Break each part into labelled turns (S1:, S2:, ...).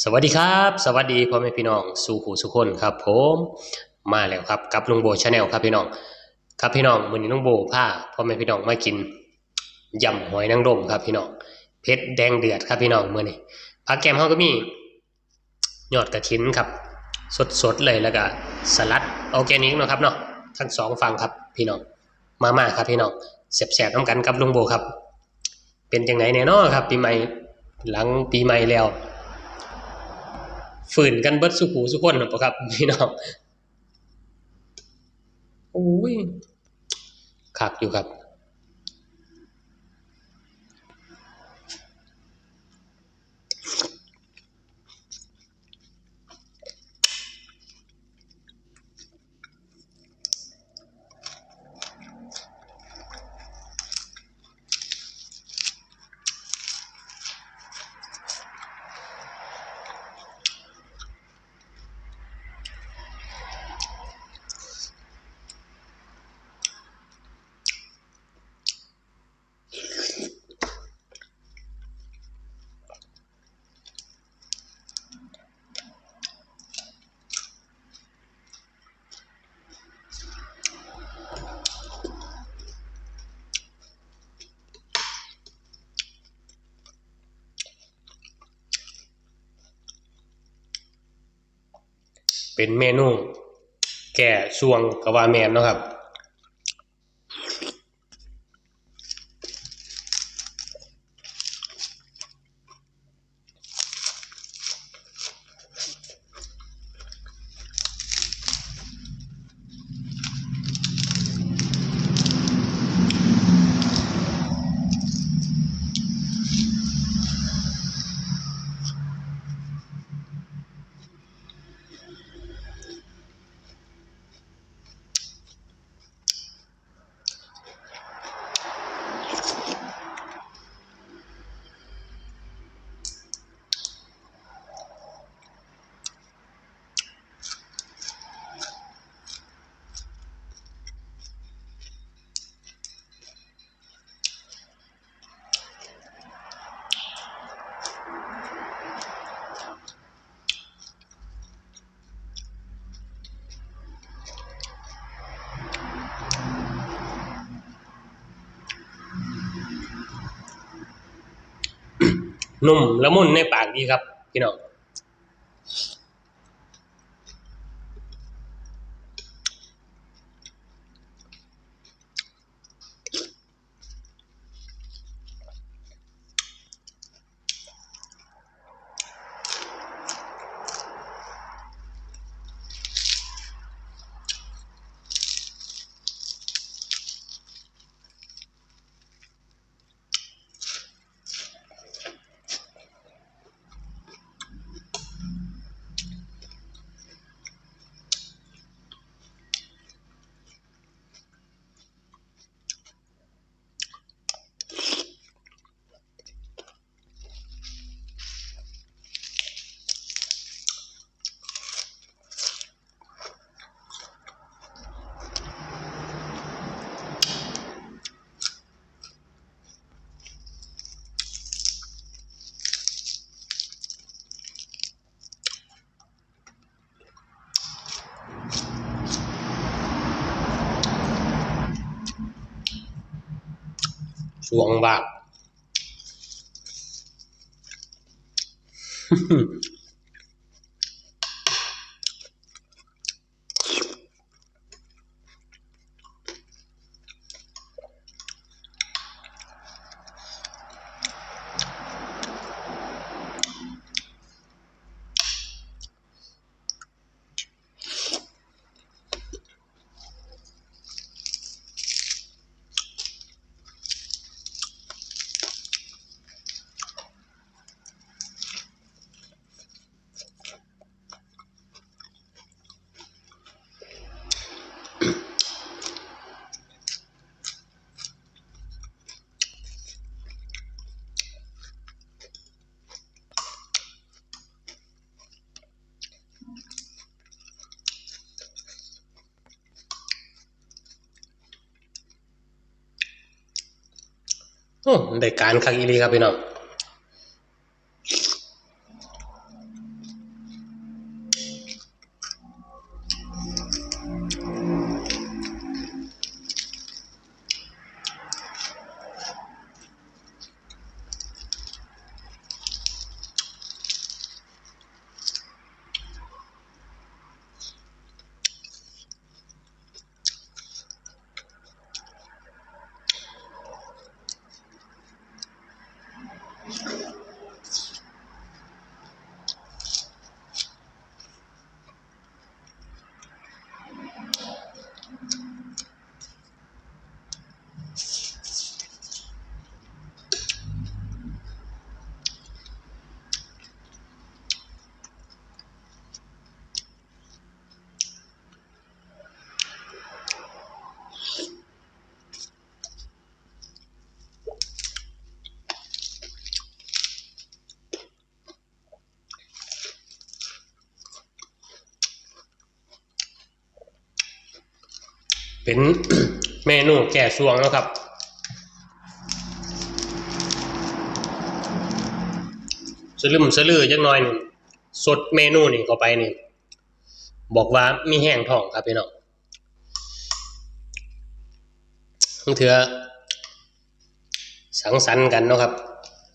S1: สวัสดีครับ สวัสดีพ่อแม่พี่น้องสู่หูสุคนครับ ผมมาแล้วครับกับลุงโบชาแนลครับพี่น้อง ครับพี่น้องมื้อนี้ลุงโบพาพ่อแม่พี่น้องมากินยำหอยนางรมครับพี่น้องเผ็ดแดงเดือดครับพี่น้องเมื้อนี้ผักแกมเฮาก็มียอดกระถินครับ สดๆเลยแล้วก็สลัดออร์แกนิกเนาะครับเนาะทั้งสองฝั่งครับพี่น้องมามาครับพี่น้องแซ่บๆน้ำกันกับลุงโบครับ เป็นจังไหนแน่นอนครับ ปีใหม่หลังปีใหม่แล้ว ฝืนกันเบิดสุขหูสุขคนหรอเปล่าครับพี่น้องโอ้ยคักอยู่ครับ เป็นเมนูแก่ช่วงกะว่าแมนเนาะครับ นุ่มละมุนในปากดีครับพี่น้อง ช่วงว่าง ได้การคักอีหลีครับพี่น้อง เป็นเมนูแก่ช่วงแล้วครับ สลืมสลือจักหน่อยนี่สดเมนูนี่เข้าไปนี่ บอกว่ามีแห้งท้องครับพี่น้องบางเถือสังสรรค์กันเนาะครับ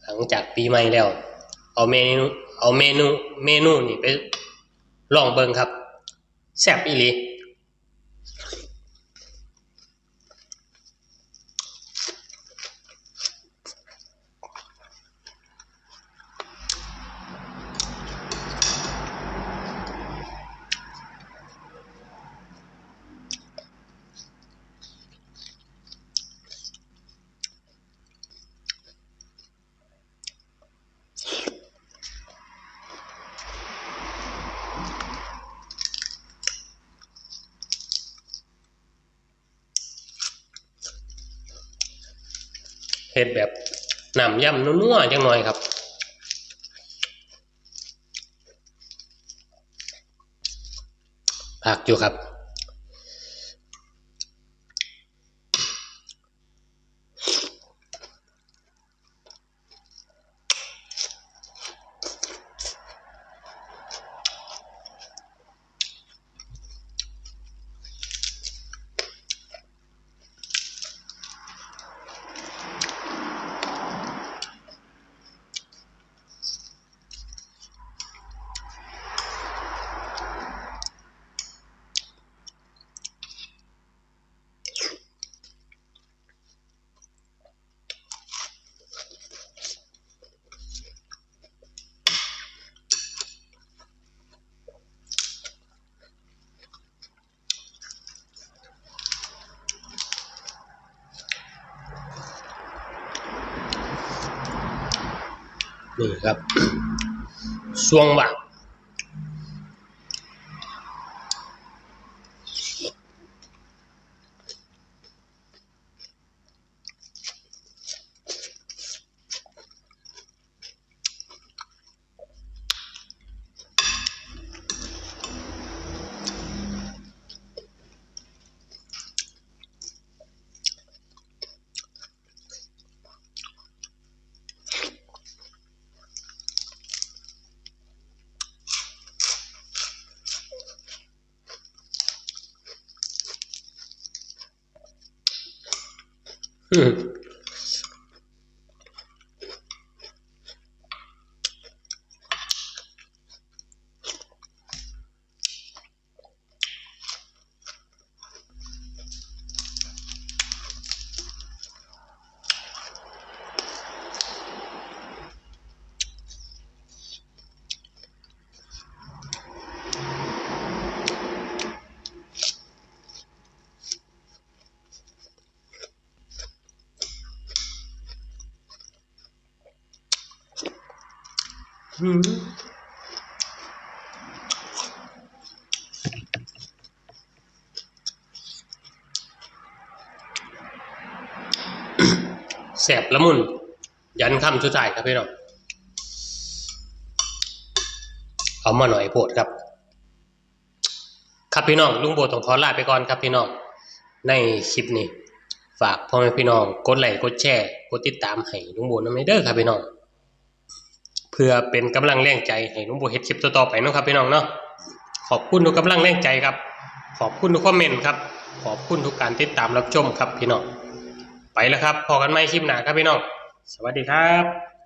S1: หลังจากปีใหม่แล้ว เอาเมนูเอาเมนูเมนูนี่ไปลองเบิ่งครับ แซ่บอีหลี เฮ็ดแบบน้ำย่ำนัวๆจังหน่อยครับผักอยู่ครับ นี่ครับช่วงว่าง อืมอืม แสบละมุน ยันคำสุดท้ายครับพี่น้องเอามาหน่อยโพดครับ ครับพี่น้องลุงโบต้องขอลาไปก่อนครับพี่น้อง ในคลิปนี้ ฝากพ่อแม่พี่น้อง กดไลค์กดแชร์ กดติดตามให้ลุงโบน้ำในเด้อครับพี่น้อง พื่อเป็นกำลังแรงใจให้ลุงโบเฮ็ดคลิปต่อๆไปนะครับพี่น้องเนาะขอบคุณทุกกำลังแรงใจครับ ขอบคุณทุกคอมเมนต์ครับ ขอบคุณทุกการติดตามรับชมครับพี่น้องไปแล้วครับพอกันไหมคลิปหน้าครับพี่น้อง สวัสดีครับ